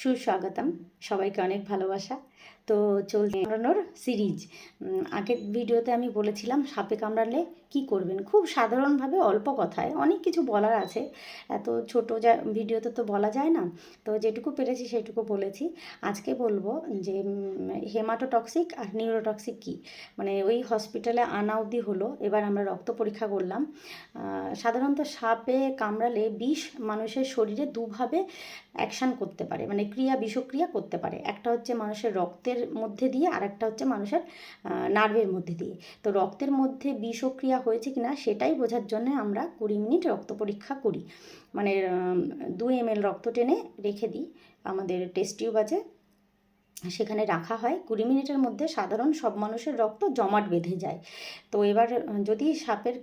সুস্বাগতম। সবাইকে অনেক ভালোবাসা। তো চলছে কামড়ানোর সিরিজ। আগের ভিডিওতে আমি বলেছিলাম, সাপে কামড়ালে কি করবেন? খুব সাধারণভাবে অল্প কথায়, অনেক কিছু বলার আছে। এত ছোট যা, ভিডিওতে তো বলা যায় না। তো যেটুকু পেরেছি সেটুকু বলেছি। আজকে বলব যে হেমাটোটক্সিক আর নিউরোটক্সিক কি? মানে ওই হসপিটালে আনা অবধি হলো, এবার আমরা রক্ত পরীক্ষা করলাম। সাধারণত সাপে কামড়ালে বিষ মানুষের শরীরে দুভাবে অ্যাকশান করতে পারে মানে ক্রিয়া বিষক্রিয়া করতে পারে। একটা হচ্ছে মানুষের রক্তের মধ্যে দিয়ে আর একটা হচ্ছে মানুষের নার্ভের মধ্যে দিয়ে। তো রক্তের মধ্যে বিষক্রিয়া হয়েছে কিনা সেটাই বোঝার জন্য আমরা কুড়ি মিনিট রক্ত পরীক্ষা করি। মানে দু এম রক্ত টেনে রেখে দিই। আমাদের টেস্ট টিউব আছে সেখানে রাখা হয়। কুড়ি মিনিটের মধ্যে সাধারণ সব মানুষের রক্ত জমাট বেঁধে যায়। তো এবার যদি সাপের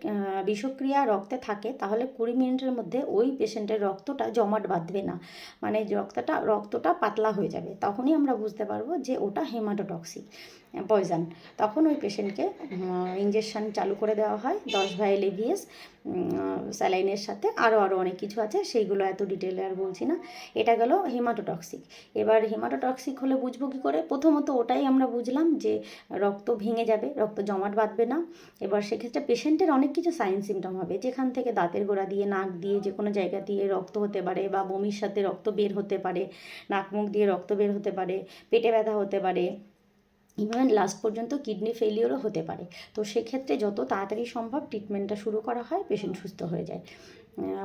বিষক্রিয়া রক্তে থাকে, তাহলে কুড়ি মিনিটের মধ্যে ওই পেশেন্টের রক্তটা জমাট বাঁধবে না। মানে রক্তটা রক্তটা পাতলা হয়ে যাবে। তখনই আমরা বুঝতে পারব যে ওটা হেমাটোটক্সিক পয়জন তখন ওই পেশেন্টকে ইঞ্জেকশন চালু করে দেওয়া হয়। দশ ভাইল এভিএস স্যালাইনের সাথে। আরও আরও অনেক কিছু আছে। সেইগুলো এত ডিটেলে আর বলছি না। এটা গেল হেমাটোটক্সিক এবার হেমাটোটক্সিক হলে বুঝব কী করে। প্রথমত ওটাই আমরা বুঝলাম যে রক্ত ভেঙে যাবে, রক্ত জমাট বাঁধবে না। এবার সেক্ষেত্রে পেশেন্টের অনেক কিছু সাইন সিমটম হবে। যেখান থেকে দাঁতের গোড়া দিয়ে, নাক দিয়ে, যে কোনো জায়গা দিয়ে রক্ত হতে পারে বা বমির সাথে রক্ত বের হতে পারে, নাক মুখ দিয়ে রক্ত বের হতে পারে, পেটে ব্যথা হতে পারে ইভেন লাস্ট পর্যন্ত কিডনি ফেলিওরও হতে পারে। তো সেক্ষেত্রে যত তাড়াতাড়ি সম্ভব ট্রিটমেন্টটা শুরু করা হয় পেশেন্ট সুস্থ হয়ে যায়।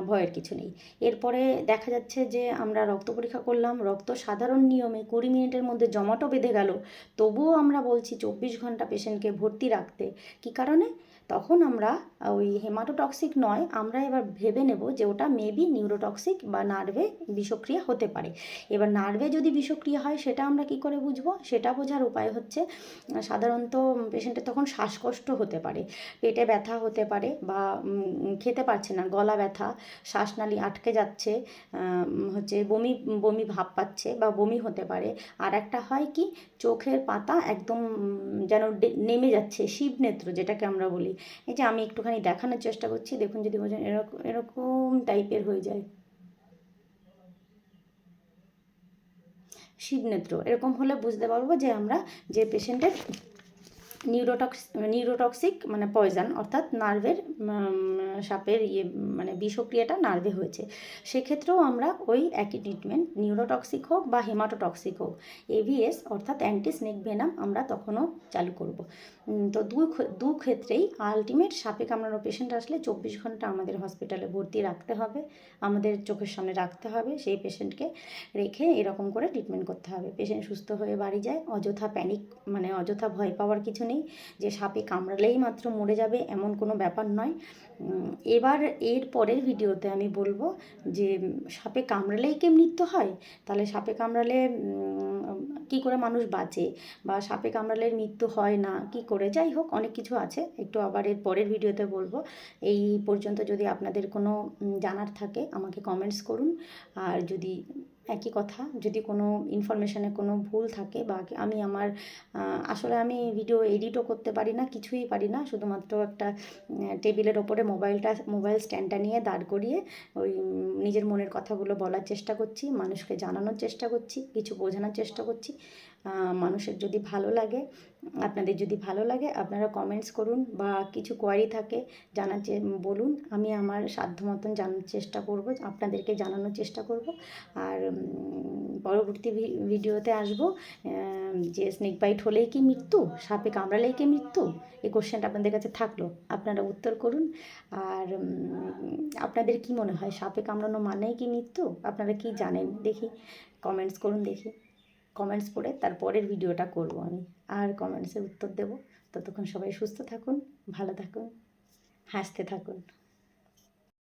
ভয়ের কিছু নেই। এরপরে দেখা যাচ্ছে যে আমরা রক্ত পরীক্ষা করলাম রক্ত সাধারণ নিয়মে কুড়ি মিনিটের মধ্যে জমাটো বেঁধে গেল। তবুও আমরা বলছি চব্বিশ ঘণ্টা পেশেন্টকে ভর্তি রাখতে। কি কারণে? তখন আমরা ওই হেমাটোটক্সিক নয়, আমরা এবার ভেবে নেব যে ওটা মেবি নিউরোটক্সিক বা নার্ভে বিষক্রিয়া হতে পারে। এবার নার্ভে যদি বিষক্রিয়া হয়, সেটা আমরা কি করে বুঝব? সেটা বোঝার উপায় হচ্ছে সাধারণত পেশেন্টের তখন শ্বাসকষ্ট হতে পারে, পেটে ব্যথা হতে পারে বা খেতে পারছে না, গলা ব্যথা, শ্বাসনালী আটকে যাচ্ছে হচ্ছে বমি বমি ভাব পাচ্ছে বা বমি হতে পারে। আর একটা হয় কি, চোখের পাতা একদম যেন নেমে যাচ্ছে শিব নেত্র যেটাকে আমরা বলি। এই যে আমি একটুখানি দেখানোর চেষ্টা করছি, দেখুন যদি বোঝেন এরকম এরকম টাইপের হয়ে যায়। শিবনেত্র, এরকম হলে বুঝতে পারব যে আমরা যে পেশেন্টের নিউরোটক্স নিউরোটক্সিক মানে পয়জন অর্থাৎ নার্ভের সাপের ইয়ে মানে বিষক্রিয়াটা নার্ভে হয়েছে। সেক্ষেত্রেও আমরা ওই একই ট্রিটমেন্ট নিউরোটক্সিক হোক বা হেমাটোটক্সিক হোক এভিএস অর্থাৎ অ্যান্টি স্নেক ভেনাম আমরা তখনও চালু করব। তো দু দু ক্ষেত্রেই আলটিমেট সাপে কামড়ানো পেশেন্ট আসলে চব্বিশ ঘণ্টা আমাদের হসপিটালে ভর্তি রাখতে হবে, আমাদের চোখের সামনে রাখতে হবে, সেই পেশেন্টকে রেখে এরকম করে ট্রিটমেন্ট করতে হবে। পেশেন্ট সুস্থ হয়ে বাড়ি যায়, অযথা প্যানিক মানে অযথা ভয় পাওয়ার কিছু নেই। যে সাপে কামড়ালেই মাত্র মরে যাবে এমন কোনো ব্যাপার নয়। এবার এর পরের ভিডিওতে আমি বলব যে সাপে কামড়ালেই কি মৃত্যু হয়? তাহলে সাপে কামড়ালে কি করে মানুষ বাঁচে? বা সাপে কামড়ালে মৃত্যু হয় না, কি করে? যাই হোক, অনেক কিছু আছে। একটু আবার এর পরের ভিডিওতে বলব। এই পর্যন্ত যদি আপনাদের কোনো জানার থাকে, আমাকে কমেন্টস করুন। আর যদি একই কথা। যদি কোনো ইনফরমেশানে কোনো ভুল থাকে বা আমি আমার আসলে আমি ভিডিও এডিটও করতে পারি না, কিছুই পারি না। শুধুমাত্র একটা টেবিলের ওপরে মোবাইলটা, মোবাইল স্ট্যান্ডটা নিয়ে দাঁড় করিয়ে ওই নিজের মনের কথাগুলো বলার চেষ্টা করছি, মানুষকে জানানোর চেষ্টা করছি, কিছু বোঝানোর চেষ্টা করছি। মানুষের যদি ভালো লাগে, আপনাদের যদি ভালো লাগে, আপনারা কমেন্টস করুন বা কিছু কোয়ারি থাকে জানার চে বলুন, আমি আমার সাধ্য মতন জানার চেষ্টা করব, আপনাদেরকে জানানোর চেষ্টা করব। আর পরবর্তী ভিডিওতে আসব যে স্নেক বাইট হলেই কি মৃত্যু? সাপে কামড়ালেই কি মৃত্যু? এই কোশ্চেনটা আপনাদের কাছে থাকল। আপনারা উত্তর করুন। আর আপনাদের কি মনে হয়, সাপে কামড়ানো মানেই কি মৃত্যু? আপনারা কি জানেন? দেখি কমেন্টস করুন দেখি। কমেন্টস পড়ে তারপরের ভিডিওটা করব আমি। আর কমেন্টসের উত্তর দেব। ততক্ষণ সবাই সুস্থ থাকুন, ভালো থাকুন, হাসতে থাকুন।